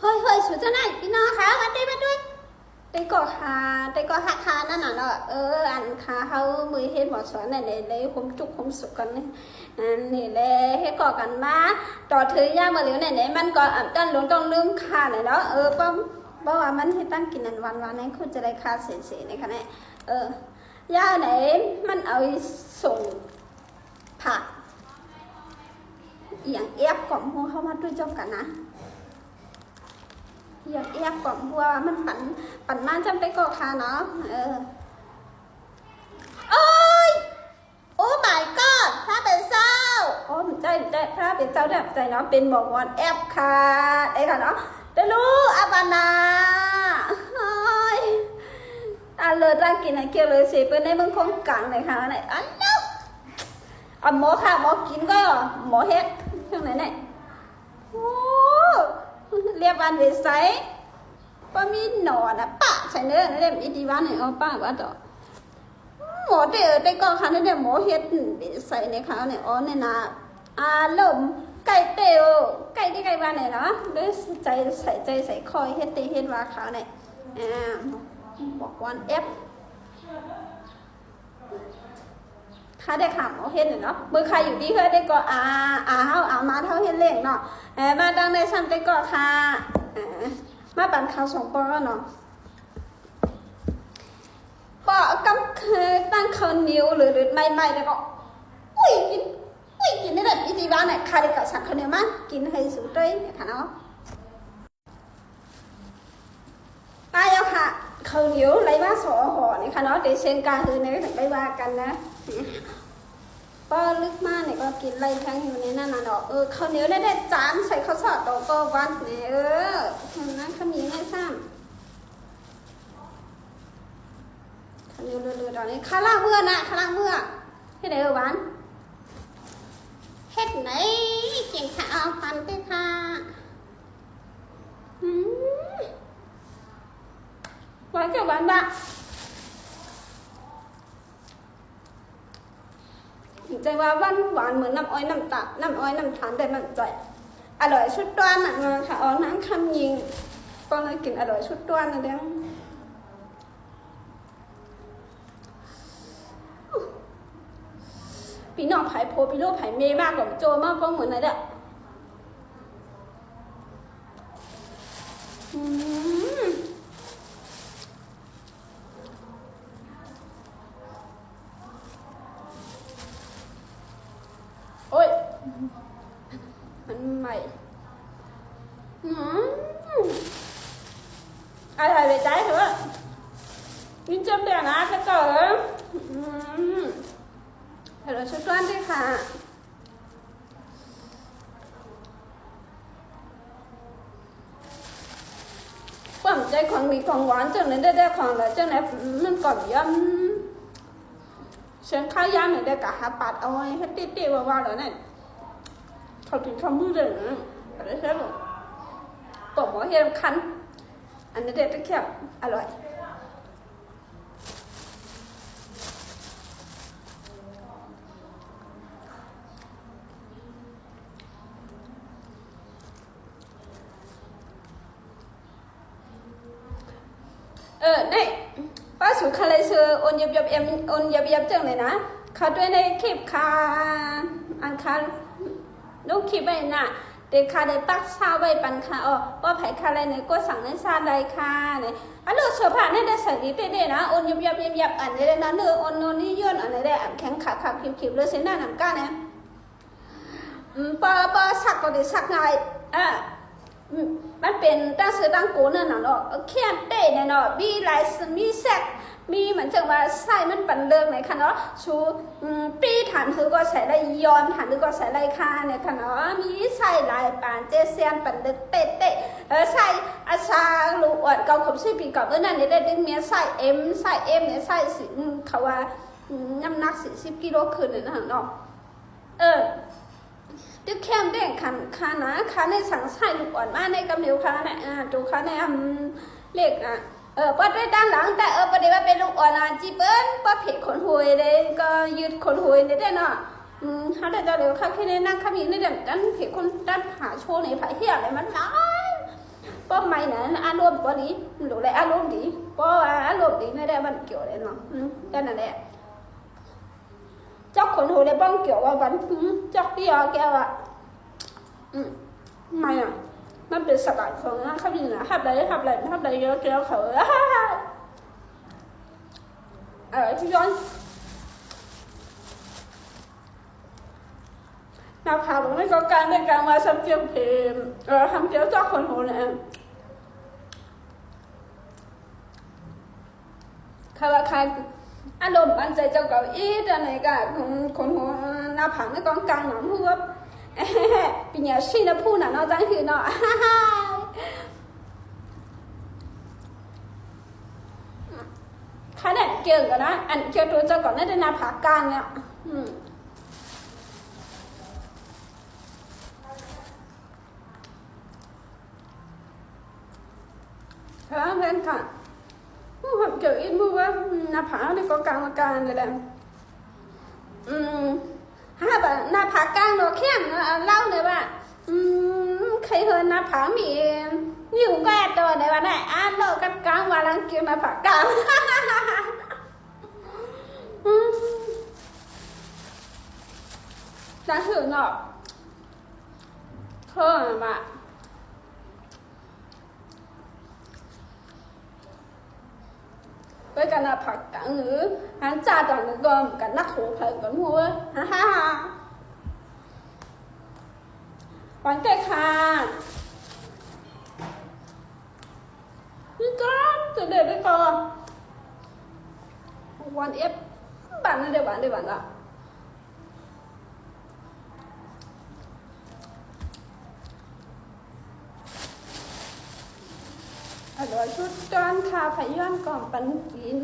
เฮ้ยเฮ้ยสุดจะไหนพี่น้องคะมาด้วยมาด้วยได้ก็คาได้ก็หักคานั่นน่ะเนาะเอออันคาเขามือเฮ็ดหมอสอนนี่เลยเลยผมจุกผมสุกกันนี่อันนี่เลยเฮ็ดก่อกันมาต่อถือยามาเหลียวไหนไหนมันก็อะตั้นลงต้องลืมคาหน่ยเนาะเออป้อมเพราะว่ามันให้ตั้งกินอันวันวันนั้นคุณจะได้คาเสียๆในคะแนนเออยาไหนมันเอาส่งผักอย่างเอฟกล่อมหัวเข้ามาด้วยจบกันนะ อยากแอบกล่อนเพราะว่ามันปั่นปั่นมาจำไปก่อค่ะเนาะเออโอ้ยโอ้ my god พระเป็นเจ้าโอ้ใจใจพระเป็นเจ้าแบบใจเนาะเป็นบอกวอนแอบค่ะไอ้ค่ะเนาะเดลูอาบานาโอ้ยตาเลยร่างกินอะไรเกี่ยวเลยสิเป็นในเมืองคงกลางเลยค่ะไหนอันนู้อะหมอค่ะหมอกินก็หมอเฮ็ดช่วงไหนไหนโอ้ เรียกวันเวไซป้ามีหนอนอะปะใช่เนื้อเนี่ยมีดีวันเนี่ยเอาป้าว่าต่อหมอเดือดได้ก็ค่ะเนี่ยหมอเฮ็ดเวไซเนี่ยเขาเนี่ยอ๋อเนี่ยนะอารมณ์ไก่เตียวไก่ที่ไก่บ้านเนี่ยเนาะด้วยใจใส่ใจใส่คอยเฮ็ดตีเฮ็ดว่าเขาเนี่ยอ่าบอกวันเอฟ ถ้าได้ข่าวเอาเฮ็ดเนาะมือใครอยู่ที่เฮ็ดได้ก็อาอาเฮาอามาเท่าเฮ็ดเล่งเนาะเออมาดังในซ้ำไปก่อนค่ะมาปั่นข้าวสองปอเนาะปอกำเคยตั้งข้านียวหรือหรือไม่ไม่แล้วก็อุ้ยกินอุ้ยกินได้แบบอีทีบ้านเนี่ยใครได้กับสั่งข้าเนียวมั้งกินให้สุดเลยเนี่ยค่ะเนาะตายแล้วค่ะ ข้าวเหนียวไรว่าสอห่อนี่ยค่ะเนาะเดี๋ยวเชิญการคือในถึงไปว่ากันนะป้าลึกมากเนี่ยก็กินไรทั้งอยู่ในนั่นน่ะดอกเออข้าวเหนียวได้ได้จานใส่ข้าวสอดดอกก็วัดเนี่ยเออนั่นข้าวเหนียวได้ซ้ำข้าวเหนียวเรือๆดอกนี้ข้าวล่าเมื่อนะข้าวล่าเมื่อให้ไหนเออหวานเฮ็ดไหนเก่งค่ะเอาพันไปค่ะอืม หวานกับหวาใจว่าวานหวานเหมือนน้ำอ้อยน้ำตาลน้ำอ้อยน้ำตาลแต่มันจ่อยอร่อยชุดต้วนอะค่ะเอน้ำคำยิงก็เลยกินอร่อยชุดต้วนนะเด้งพี่น้องไผ่โพพี่ลูกไผ่เมย์มากกว่าโจมากเพราะเหมือนอะไรเด้ออืมอ้ย มันใหม่อืมอะไรไปใจเถอะยินจำเดี๋ยวนะถ้าเกิดอืม เดี๋ยวเราช่วยกันด้วยค่ะความใจของมีของหวานจังเลยได้ได้ของแล้วเจังไหนมันก่อนย้ำเชิญข้าวยำหน่อยได้กะหาปัดเอาไว้ให้ติดๆว่าๆแล้วเนี่ยเขากินคำพูดเลยนะอะไรใช่หรอตบหัวเฮียคัน อันนี้เด็ดตะเขียบอร่อย เออนี่ป้าสุขอะไรเชื่อโอนยับยับเอ็มโอนยับยับจังเลยนะเขาด้วยในคลิปค่ะอันค่ะลูกคลิปไปน่ะเด็กค่ะได้ปักซาไว้ปันค่ะอ๋อว่าไผ่ค่ะอะไรเนี่ยก็สั่งในซาได้ค่ะเนี่ยอันลูกเสื้อผ้าเนี่ยได้ใส่ดีเด้ๆนะโอนยับยับยับยับอันนี้เลยนะเนื้อโอนโนนี่ย้อนอันนี้ได้อันแข็งขาขาคิวคิวเลยเส้นหน้าหนังก้าเนี่ยอืมปอปอสักก็ได้สักไงอะอื มันเป็นตั้งซื้อตั้งกูเนั่นน่ะเนาะเขียนเต้เนี่ยเนาะมีหลายมีแซกมีเหมือนจังว่าใส่มันปันเรื่องไหนคะเนาะชูปีฐานคือก็ใส่ได้ย้อนฐานคือก็ใส่ได้ค่าเนี่ยค่ะเนาะมีใส่ลายปานเจเซียนปันเดึกเตะเตะเออใส่อาชาลูอวดเกาขบสิปีกับเออนั่นเนี่ยได้ดึงเมียใส่เอ็มใส่เอ็มเนี่ยใส่สิเขาว่าน้ำหนักสี่สิบกิโลขึ้นเลยนะเนาะเออ ดึกเข้มเด้งขันคานะคาในสังไส้ลูกอ่อนมาในกำเหนียวคาเนี่ยอ่าดูคาในอืมเล็กอะเออปัดไว้ด้านหลัง แต่เออประเดี๋ยวว่าเป็นลูกอ่อนอะจีเปิ้ลปัดเผ็ดขนหวยเลยก็ยืดขนหวยเนี่ยได้เนาะอืมเขาได้จะเดี๋ยวเขาแค่นี้นั่งเขามีนี่เดี๋ยวด้านเผ็ดคนด้านผาโชว์ในผาเหี้ยอะไรมันร้ายป้อไม่นะอารมณ์ป้อดีหรืออะไรอารมณ์ดีป้ออารมณ์ดีไม่ได้มันเกี่ยวอะไรเนาะอืมแต่นั่นแหละ จ chắc còn hồi đấy băng kiểu là bắn cứng chắc đi à kêu ạ ừ mày à มันเป็นสไตล์ของข้าวเหนียวขับะไรทำอะไรทำอะไรเยอะเกลียวเขาเออพี่ย้อนนาผาบอกไม่ก็การในการมาทำเจียวเพมเออทำเจียวจ้าคนโหน่ะคาราคา อารมณ์มันใจเจ้าเก่าอีดอะไรก็คนหัวหน้าผากไม่กองกลางหนองหัวปีนี้ชีนะพูดน่ะเนอะจังคือเนาะขนาดเกี่ยวกันนะอันเกี่ยวตัวเจ้าก่อนน่าจะนาผากกลางเนี่ยเพื่อเพื่อนค่ะ นไหนอ่านเรากันกลางวันลังเกียจหน้าผากลางอืมจะถึงเนาะเพิ่มอะ với cả là phật tặng ngữ hắn cha tặng ngữ gồm cả nắc hổ phải vẫn mua ha ha ha quán cây kha Đi con từ để đấy con quán ép bạn này đều bạn đều bạn ạ อร่อยสุดจอนค่ะพย้อนกล่องปันกิน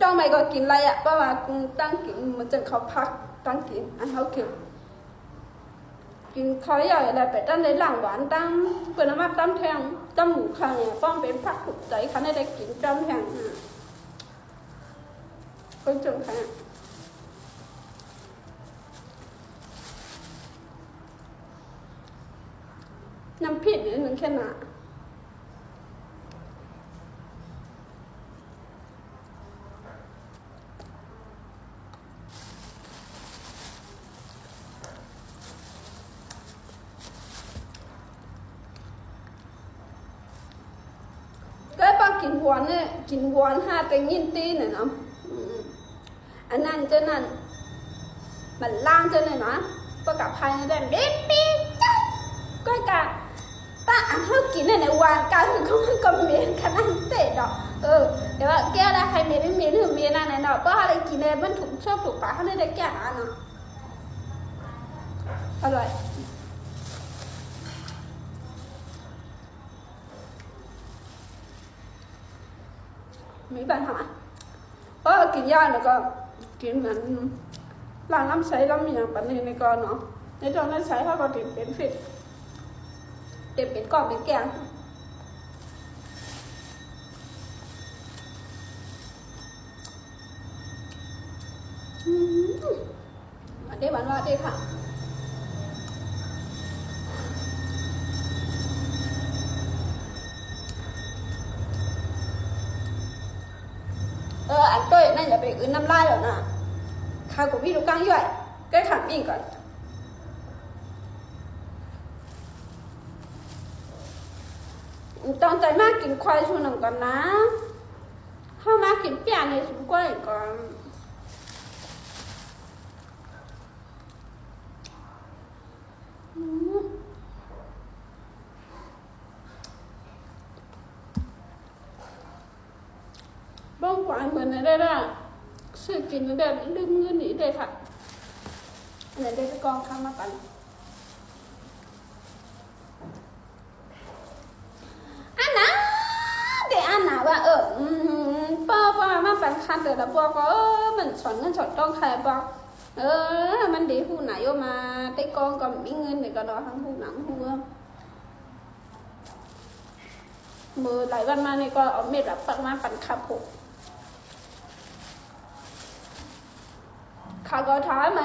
จ้องไม่ก็กินไรอะเพราะว่าตั้งกินมันจะเขาพักตั้งกินอันเขาเก็บกินเขาใหญ่อะไรไปตั้งในหลังหวานตั้งเปลือกมาตั้งแทงตั้งหมูข้างเนี่ยป้อมเป็นผักถูกใจเขาได้กินจ้องแทงอะก็จงค่ง น้ำผิดหวานเนี่ยกินหวานห้าแต่ยินตีเนี่ยเนาะอันนั้นเจ้านั้นมันล่างเจ้าเนี่ยนะประกับภายในแดนเบ๊ปี้จ้าก็กะ ăn hết kỹ này này hoàn cả thì không có miếng, khả năng tệ đó. Ừ để bạn kia là hay miếng miếng miếng miếng này này nó có hai kỹ này vẫn thủng chớp thủ cả hai đây kia nó à. Rồi mấy bạn hả ờ kỹ da này con kỹ mình là năm sấy lắm nhà bạn này này con nó. Nếu cho nó sấy hoa có tiền tiền phết เก็บเป็นกล่องเป็นแกงอันนี้หวานว่าดีค่ะเอออันตัวนั่นอย่าไปอื่นน้ำลายหรอกนะข้าวกับพี่ลูกกังย่อยก็ขับอิงก่อน ตอนใจมากกินควายชูหนังก่อนนะ เข้ามากินเปียในสุกล้วยก่อนบ้องหวานเหมือนได้ละซื้อกินได้ลืมเงินนีได้ค่ะเดี๋ยวได้กองข้ามากัน คันเดือละบวกก็มันสอนเงินฉอนต้องใครบวกเออ มันดีหูไหนโยมาไปกองก็มีเงินไปก็รอทั้งหูหนังหูมือหลายวันมานี่ก็เอาเม็ดแบบปักมาปั่นขับผุเขาก็ท้ามา